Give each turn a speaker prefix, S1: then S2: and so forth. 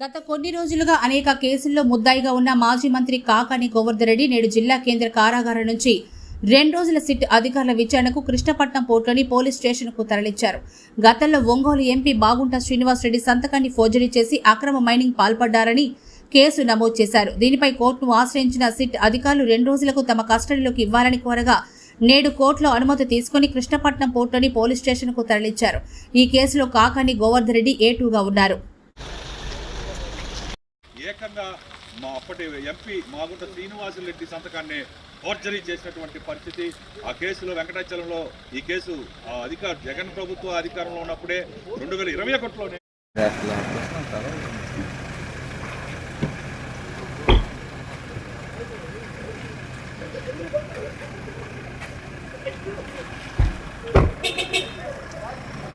S1: గత కొన్ని రోజులుగా అనేక కేసుల్లో ముద్దాయిగా ఉన్న మాజీ మంత్రి కాకాని గోవర్ధన్ రెడ్డి నేడు జిల్లా కేంద్ర కారాగారం నుంచి రెండు రోజుల సిట్ అధికారుల విచారణకు కృష్ణపట్నం పోర్టులోని పోలీస్ స్టేషన్కు తరలించారు. గతంలో ఒంగోలు ఎంపీ బాగుంట శ్రీనివాసరెడ్డి సంతకాన్ని ఫోర్జరీ చేసి అక్రమ మైనింగ్ పాల్పడ్డారని కేసు నమోదు చేశారు. దీనిపై కోర్టును ఆశ్రయించిన సిట్ అధికారులు రెండు రోజులకు తమ కస్టడీలోకి ఇవ్వాలని కోరగా నేడు కోర్టులో అనుమతి తీసుకుని కృష్ణపట్నం పోర్టులోని పోలీస్ స్టేషన్కు తరలించారు. ఈ కేసులో కాకాని గోవర్ధన్ రెడ్డి ఏ టూగా ఉన్నారు.
S2: ఏకంగా మా అప్పటి ఎంపీ మాగుంట శ్రీనివాసులరెడ్డి సంతకాన్ని ఫోర్జరీ చేసినటువంటి పరిస్థితి ఆ కేసులో వెంకటాచలంలో ఈ కేసు అధికారు జగన్ ప్రభుత్వ అధికారంలో ఉన్నప్పుడే రెండు వేల ఇరవై ఒకటిలోనే
S3: Thank you.